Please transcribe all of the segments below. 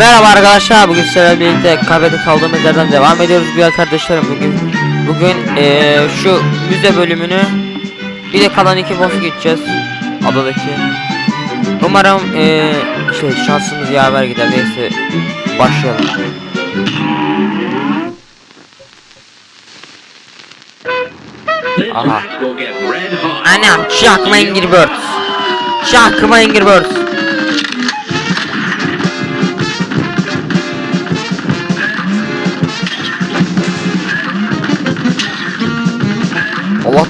Merhaba arkadaşlar bugün sizlerle birlikte kahvede kaldığımız yerden devam ediyoruz. Güzel kardeşlerim bugün bugün eee, şu müze bölümünü bir de kalan iki boss'u geçeceğiz adadaki. Umarım eee, şey şansımız yaver gider. Neyse başlayalım. Aha. anam çakma Angry Birds. Çakma Angry Birds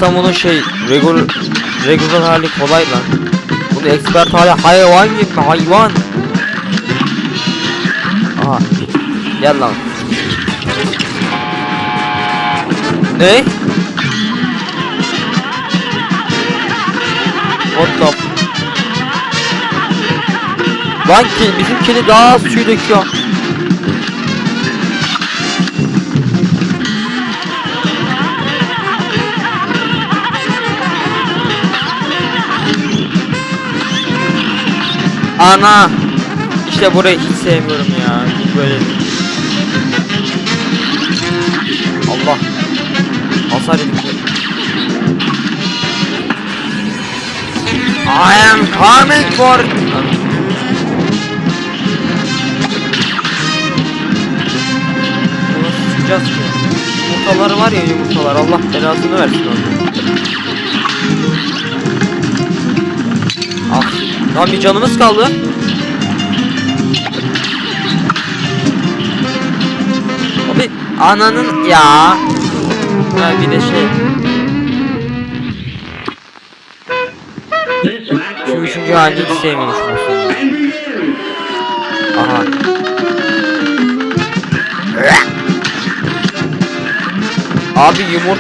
Allah'tan bunun şey regular regular hali kolay lan. Bunu expert hali hayvan gibi hayvan. Aha. Gel lan. Ne? What the Lan ki bizim kedi daha az suyu döküyor. Ana! İşte burayı hiç sevmiyorum ya. Böyle. Allah. Hasar yedik. I am coming for... Sıkacağız ki. Yumurtaları var ya yumurtalar Allah belasını versin onu. Lan bir canımız kaldı. Abi ananın ya. Ha bir de şey. Şu üçüncü halini hiç sevmemişim. Aha. Abi yumurt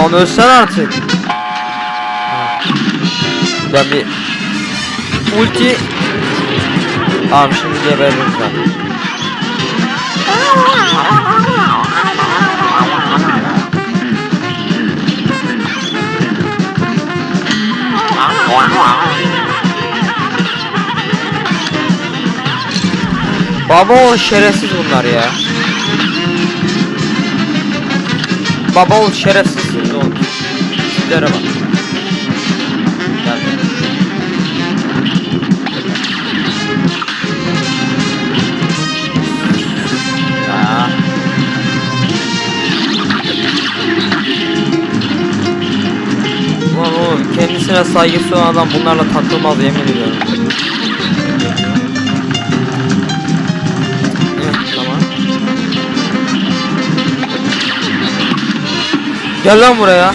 Oğlum ölsen artık. Ben bir ulti Tamam şimdi gebeririz zaten. Baba o şerefsiz bunlar ya. Baba ol şerefsiz oğlum. Sizlere bak. Kendisine saygısı olan adam bunlarla takılmaz yemin ediyorum. Gel lan buraya.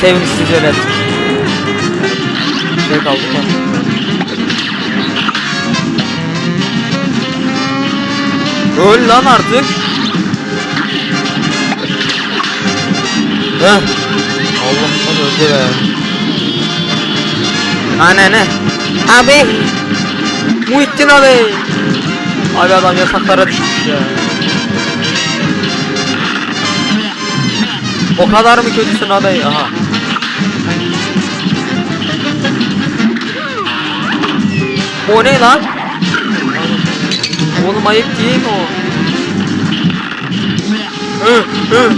Sevimsiz velet. Şey kaldı lan. Öl lan artık. Heh. Allah'tan öldü be. Anne ne? Abi. Muhittin abi. Abi adam yasaklara düşmüş ya. O kadar mı kötüsün abi? Aha. O ne lan? Oğlum ayıp değil mi o? Hı, hı.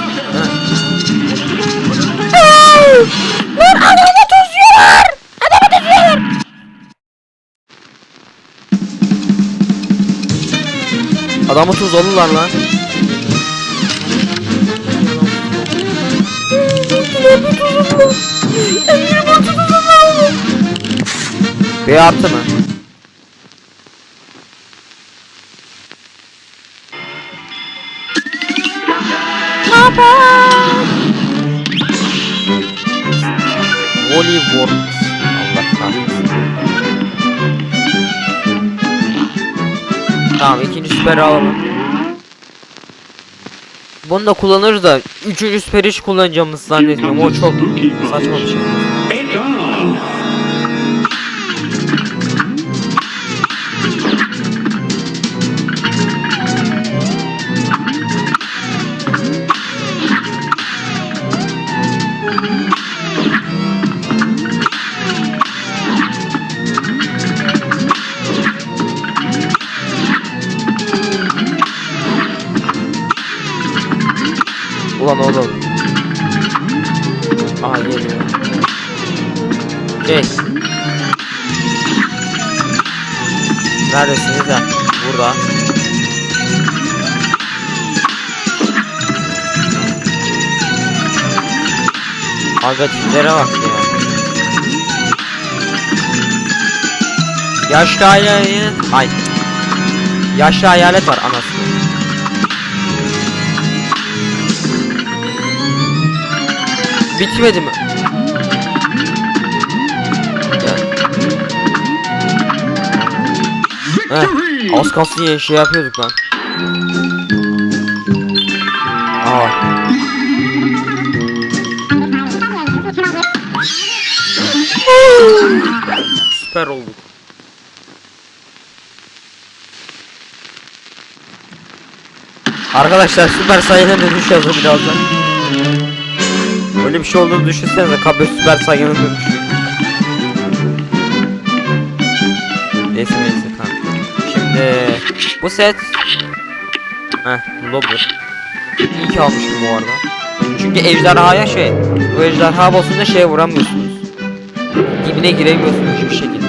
Lan adamı tutuyorlar! Adamı tutuyorlar! Adamı tuzladılar lan. B artı mı? Volleyworks. Allah kahretsin. Tamam ikinci süperi alalım. Bunu da kullanırız da üçüncü süperi hiç kullanacağımızı zannetmiyorum. O çok saçma bir şey. Şey. Neredesiniz ha? Burada. Aga tiplere bak ya. Yaşlı hayalet... Ay. Yaşlı hayalet var anasını. Bitmedi mi? Victory! Az kalsın ya şey yapıyorduk lan. Aa. Süper olduk. Arkadaşlar süper sayıda dönüş yazdı birazdan. Öyle bir şey olduğunu düşünsenize kablo süper sayının dönüşü. Neyse neyse tamam. Bu set. Heh Lobber İyi ki almışım bu arada. Çünkü ejderhaya şey Bu ejderha boss'unda şeye vuramıyorsunuz. Dibine giremiyorsunuz hiçbir şekilde.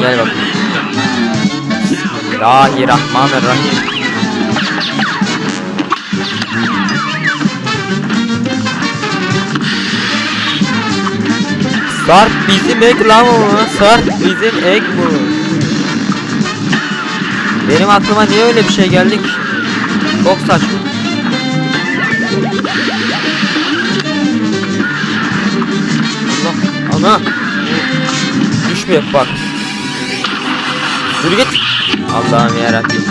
Gel bakalım. Bismillahirrahmanirrahim Sarp bizim ek lan o Sarp bizim ek bu. Benim aklıma niye öyle bir şey geldi ki? Çok saçma. Allah ana. Düşmüyor bak. Yürü git. Allah'ım yarabbim.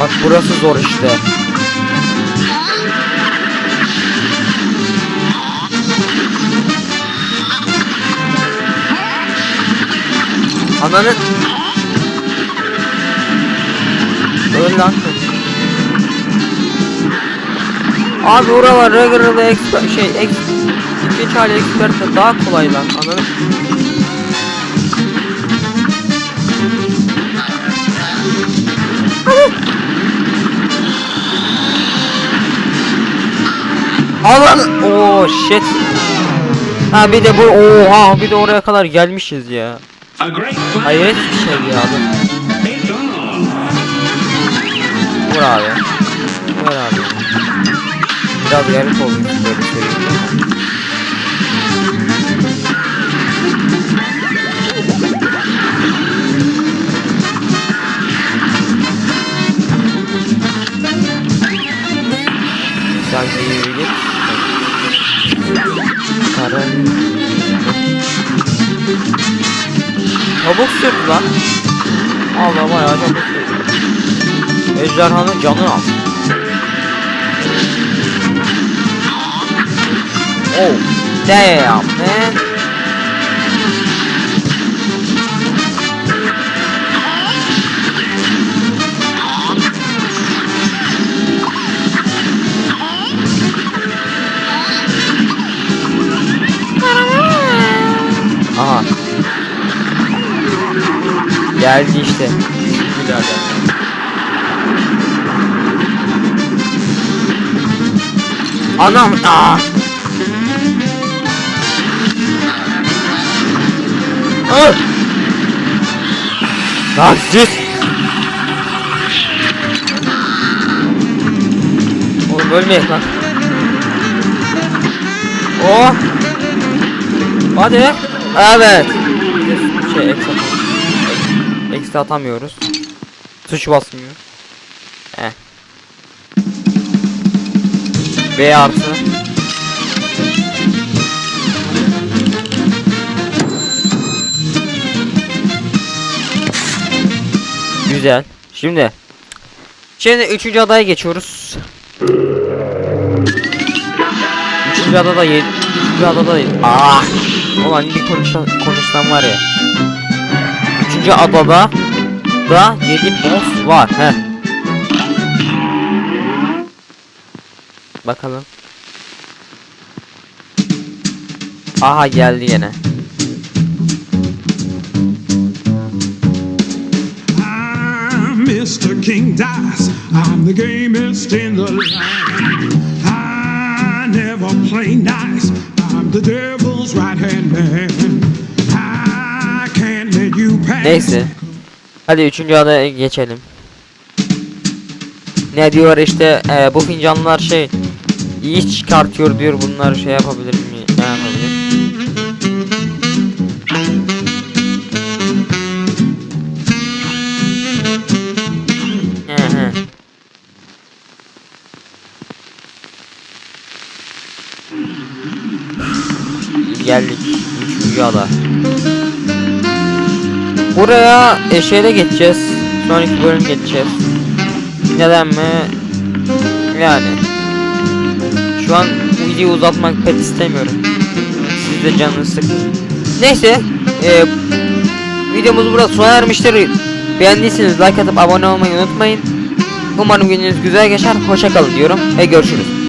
Bak burası zor işte Ananın Öl lan. Abi oralar regular expert şey ex ikinci hali expert daha kolay lan anladın Alan oh shit. Ha bir de bu oha bir de oraya kadar gelmişiz ya. Hayret bir şey ya. Vur abi. Vur abi. Biraz garip oldu böyle söyleyeyim Sen de yürü git Karan Çabuk sürdü lan. Allah bayağı çabuk sürdü Ejderhanın canını al. Oh damn man Geldi işte Birader Anam aa. Öl. Lan siz. Oğlum ölmeyin lan. Oh. Hadi. Evet. Şey eksi Eksi atamıyoruz. Tuş basmıyor. Heh. B artı. Güzel. Şimdi. Şimdi üçüncü adaya geçiyoruz. Üçüncü adada yedi. Üçüncü adada yedi. Ah! Ulan bir konuşan, konuşsam var ya. Üçüncü adada da yedi boss var. He. Bakalım. Aha geldi. I'm Mr. King Dice. I'm the gamest in the land. I never play nice. I'm the devil's right hand man. Neyse. Hadi üçüncü adaya geçelim. Ne diyor işte e, bu fincanlar şey iyi çıkartıyor diyor bunlar şey yapabilir mi? Ne yapabilir? Geldik üçüncü ada. Buraya e, şeyle geçeceğiz. Sonraki bölüm geçeceğiz. Neden mi? Yani. Şu an videoyu uzatmak pek istemiyorum. Siz de canınız sıkın. Neyse. E, videomuz burada sona ermiştir. Beğendiyseniz like atıp abone olmayı unutmayın. Umarım gününüz güzel geçer. Hoşça kalın diyorum ve görüşürüz.